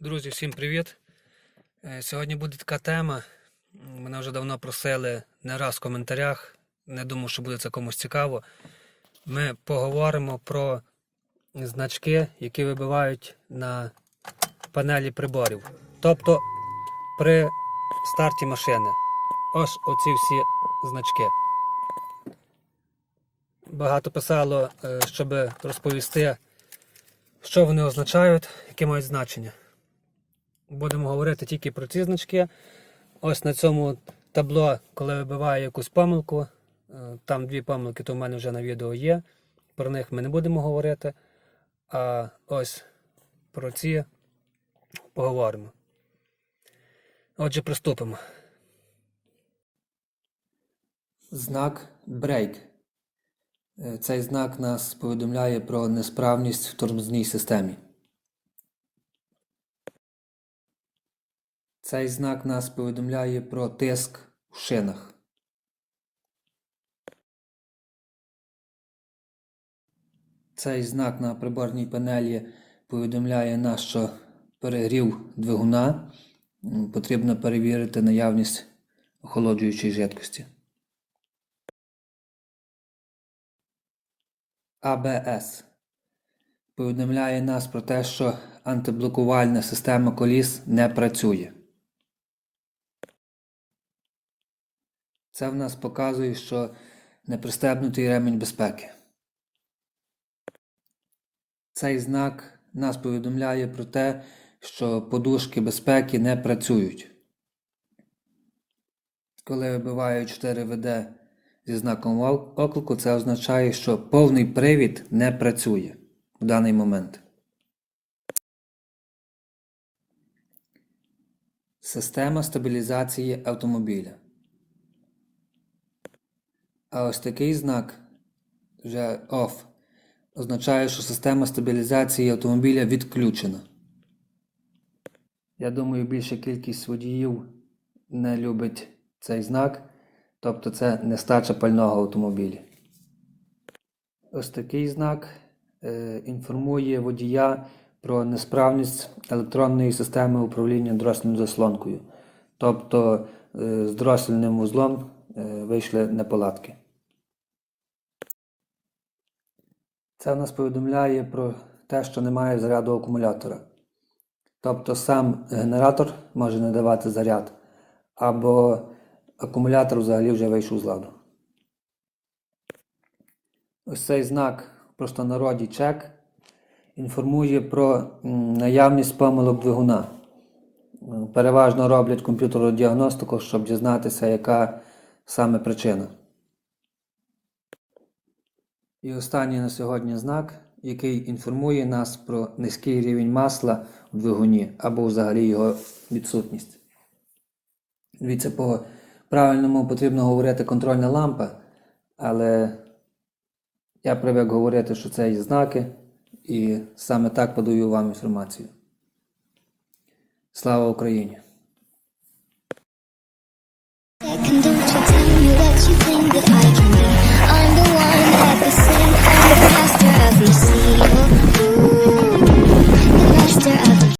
Друзі, всім привіт! Е, Сьогодні буде така тема. Мене вже давно просили не раз в коментарях. Не думав, що буде це комусь цікаво. Ми поговоримо про значки, які вибивають на панелі приборів. Тобто при старті машини. Ось оці всі значки. Багато писало, е, щоб розповісти, що вони означають, яке мають значення. Будемо говорити тільки про ці значки. Ось на цьому табло, коли вибиває якусь помилку, е, там дві помилки, то в мене вже на відео є. Про них ми не будемо говорити. А ось про ці поговоримо. Отже, приступимо. Знак Break. Е, Цей знак нас повідомляє про несправність в тормозній системі. Цей знак нас повідомляє про тиск в шинах. Цей знак на приборній панелі повідомляє нас, що перегрів двигуна. Потрібно перевірити наявність охолоджуючої жидкості. АБС повідомляє нас про те, що антиблокувальна система коліс не працює. Це в нас показує, що не пристебнутий ремень безпеки. Цей знак нас повідомляє про те, що подушки безпеки не працюють. Коли вибивають 4 ВД зі знаком оклику, це означає, що повний привід не працює в даний момент. Система стабілізації автомобіля. А ось такий знак вже OFF означає, що система стабілізації автомобіля відключена. Я думаю, більша кількість водіїв не любить цей знак, тобто це нестача пального в автомобілі. Ось такий знак е, інформує водія про несправність електронної системи управління дросляною заслонкою. Тобто е, з дросляним вузлом е, вийшли неполадки. Це в нас повідомляє про те, що немає заряду акумулятора. Тобто сам генератор може не давати заряд, або акумулятор взагалі вже вийшов з ладу. Ось цей знак в простонароді чек інформує про наявність помилок двигуна. Переважно роблять комп'ютерну діагностику, щоб дізнатися, яка саме причина. І останній на сьогодні знак, який інформує нас про низький рівень масла у двигуні або взагалі його відсутність. Дивіться, по правильному потрібно говорити контрольна лампа, але я привик говорити, що це є знаки, і саме так подаю вам інформацію. Слава Україні!